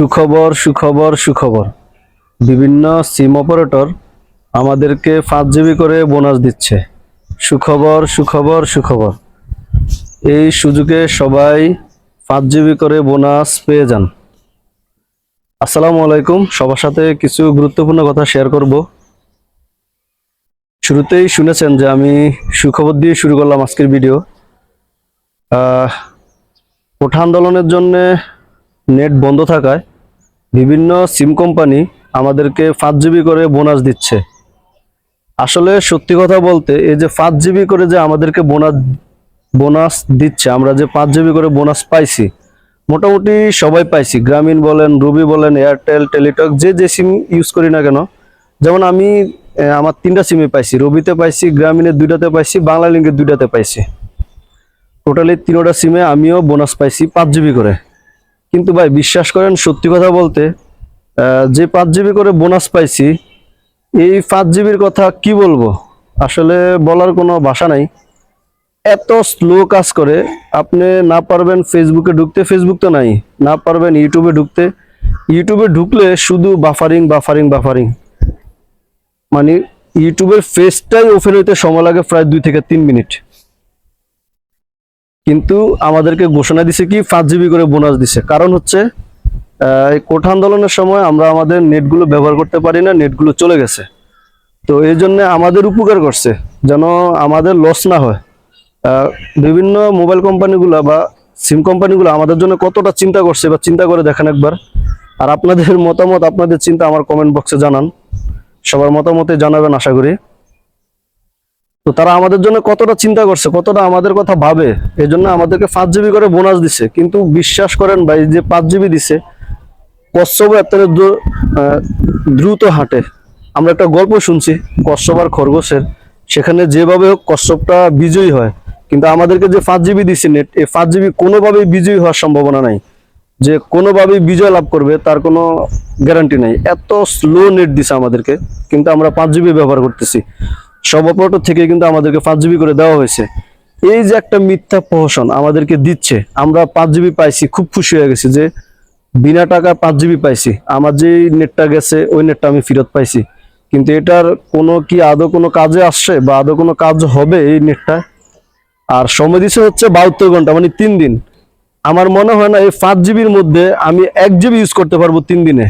সুখবর সুখবর সুখবর। বিভিন্ন সিম অপারেটর আমাদেরকে পাঁচ জিবি করে বোনাস দিচ্ছে। সুখবর সুখবর সুখবর। এই সুযোগে সবাই পাঁচ জিবি করে বোনাস পেয়ে যান। আসসালামু আলাইকুম। সবার সাথে কিছু গুরুত্বপূর্ণ কথা শেয়ার করব। শুরুতেই শুনেছেন যে আমি সুখবর দিয়ে শুরু করলাম আজকের ভিডিও। কোঠা আন্দোলনের জন্যে নেট বন্ধ থাকায় বিভিন্ন সিম কোম্পানি আমাদেরকে পাঁচ জিবি করে বোনাস দিচ্ছে। আসলে সত্যি কথা বলতে এই যে পাঁচ জিবি করে যে আমাদেরকে বোনাস বোনাস দিচ্ছে, আমরা যে পাঁচ জিবি করে বোনাস পাইছি, মোটামুটি সবাই পাইছি। গ্রামীণ বলেন, রুবি বলেন, এয়ারটেল, টেলিটক, যে যে সিম ইউজ করি না কেন, যেমন আমি আমার তিনটা সিমে পাইছি। রবিতে পাইছি, গ্রামীণের দুইটাতে পাইছি বাংলা লিঙ্কের দুইটাতে পাইছি। টোটালি তিনোটা সিমে আমিও বোনাস পাইছি পাঁচ জিবি করে। কিন্তু ভাই, বিশ্বাস করেন, সত্যি কথা বলতে যে পাঁচ জিবি করে বোনাস পাইছি, এই পাঁচ জিবির কথা কি বলব? আসলে বলার কোনো ভাষা নাই। এত স্লো কাজ করে, আপনি না পারবেন ফেসবুকে ঢুকতে ফেসবুক তো নাই, না পারবেন ইউটিউবে ঢুকতে। ইউটিউবে ঢুকলে শুধু বাফারিং বাফারিং বাফারিং মানে ইউটিউবের ফেসটাই ওপেন হইতে সময় লাগে প্রায় দুই থেকে তিন মিনিট কিন্তু আমাদেরকে ঘোষণা দিছে কি পাঁচ জিবি করে বোনাস দিছে। কারণ হচ্ছে কোঠা আন্দোলনের সময় আমরা আমাদের নেটগুলো ব্যবহার করতে পারি না, নেটগুলো চলে গেছে। তো এই জন্য আমাদের উপকার করছে, যেন আমাদের লস না হয়। বিভিন্ন মোবাইল কোম্পানিগুলো বা সিম কোম্পানিগুলো আমাদের জন্য কতটা চিন্তা করছে বা চিন্তা করে দেখেন একবার। আর আপনাদের মতামত, আপনাদের চিন্তা আমার কমেন্ট বক্সে জানান। সবার মতামতে জানাবেন আশা করি। তো তারা আমাদের জন্য কতটা চিন্তা করছে, কতটা আমাদের কথা ভাবে এই জন্য আমাদেরকে পাঁচ জিবি করে বোনাস দিছে। কিন্তু বিশ্বাস করেন ভাই, যে পাঁচ জিবি দিছে কচ্ছপ এত দ্রু- দ্রুত হাঁটে। আমরা একটা গল্প শুনছি, কচ্ছপ আর খরগোশের। সেখানে যেভাবে হোক কচ্ছপটা বিজয়ী হয়, কিন্তু আমাদেরকে যে পাঁচ জিবি দিচ্ছে নেট এই পাঁচ জিবি কোনোভাবেই বিজয়ী হওয়ার সম্ভাবনা নাই। যে কোনোভাবেই বিজয় লাভ করবে, তার কোনো গ্যারান্টি নাই। এত স্লো নেট দিছে আমাদেরকে, কিন্তু আমরা পাঁচ জিবি ব্যবহার করতেছি। অপারেটর থেকে কিন্তু আমাদেরকে পাঁচ জিবি করে দেওয়া হয়েছে। এই যে একটা মিথ্যা প্রহসন আমাদেরকে দিচ্ছে, আমরা পাঁচ জিবি পাইছি, খুব খুশি হয়ে গেছি যে বিনা টাকা পাঁচ জিবি পাইছি। আমার যে নেটটা গেছে, ওই নেটটা আমি ফেরত পাইছি। কিন্তু এটার কোনো কি আদৌ কোনো কাজে আসছে বা আদৌ কোনো কাজ হবে এই নেটটা? আর সময় দিছে হচ্ছে বাহাত্তর ঘণ্টা মানে তিন দিন। আমার মনে হয় না এই পাঁচ জিবির মধ্যে আমি এক জিবি ইউজ করতে পারব তিন দিনে।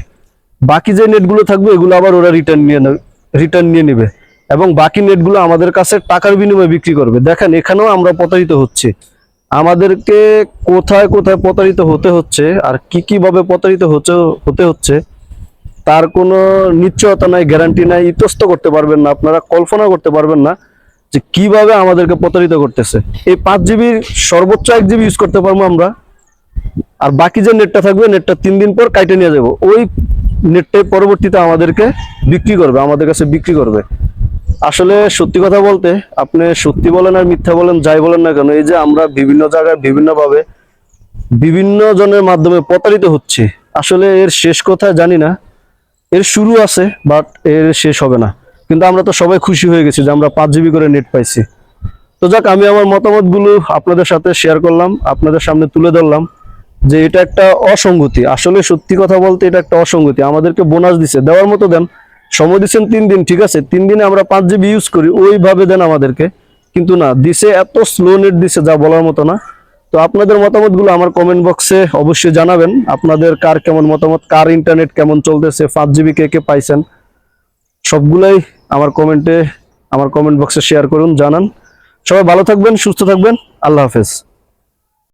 বাকি যে নেটগুলো থাকবে, এগুলো আবার ওরা রিটার্ন নিয়ে রিটার্ন নিয়ে নেবে। এবং বাকি নেটগুলো আমাদের কাছে টাকার বিনিময়ে বিক্রি করবে। দেখেন, এখানেও আমরা প্রতারিত হচ্ছি। আমাদেরকে কোথায় কোথায় প্রতারিত হতে হচ্ছে আর কি কি ভাবে প্রতারিত হচ্ছে, হতে হচ্ছে, তার কোনো নিশ্চয়তা নাই গ্যারান্টি নাই, ইতস্ত করতে পারবেন না, আপনারা কল্পনা করতে পারবেন না যে কীভাবে আমাদেরকে প্রতারিত করতেছে। এই পাঁচ জিবির সর্বোচ্চ এক জিবি ইউজ করতে পারব আমরা। আর বাকি যে নেটটা থাকবে নেটটা তিন দিন পর কাইটে নিয়ে যাব। ওই নেটটাই পরবর্তীতে আমাদেরকে বিক্রি করবে, আমাদের কাছে বিক্রি করবে। আসলে সত্যি কথা বলতে, আপনি সত্যি বলেন আর মিথ্যা বলেন, যাই বলেন না কেন, এই যে আমরা বিভিন্ন জায়গায় বিভিন্নভাবে বিভিন্ন জনের মাধ্যমে প্রতারিত হচ্ছে, আসলে এর শেষ কোথায় জানি না, এর শুরু আছে বাট এর শেষ হবে না। কিন্তু আমরা তো সবাই খুশি হয়ে গেছি যে আমরা পাঁচ জিবি করে নেট পাইছি। তো যাক, আমি আমার মতামতগুলো আপনাদের সাথে শেয়ার করলাম, আপনাদের সামনে তুলে ধরলাম যে এটা একটা অসঙ্গতি। আসলে সত্যি কথা বলতে এটা একটা অসঙ্গতি। আমাদেরকে বোনাস দিছে, দেওয়ার মতো দেন সময় দিচ্ছেন তিন দিন, ঠিক আছে? তিন দিনে আমরা পাঁচ জিবি ইউজ করি, ওইভাবে দেন আমাদেরকে। কিন্তু না, দিছে এত স্লো নেট দিছে, যা বলার মতো না। তো আপনাদের মতামতগুলো আমার কমেন্ট বক্সে অবশ্যই জানাবেন। আপনাদের কার কেমন মতামত, কার ইন্টারনেট কেমন চলতেছে, পাঁচ জিবি কে কে পাইছেন, সবগুলাই আমার কমেন্টে আমার কমেন্ট বক্সে শেয়ার করুন, জানান। সবাই ভালো থাকবেন, সুস্থ থাকবেন, আল্লাহ হাফেজ।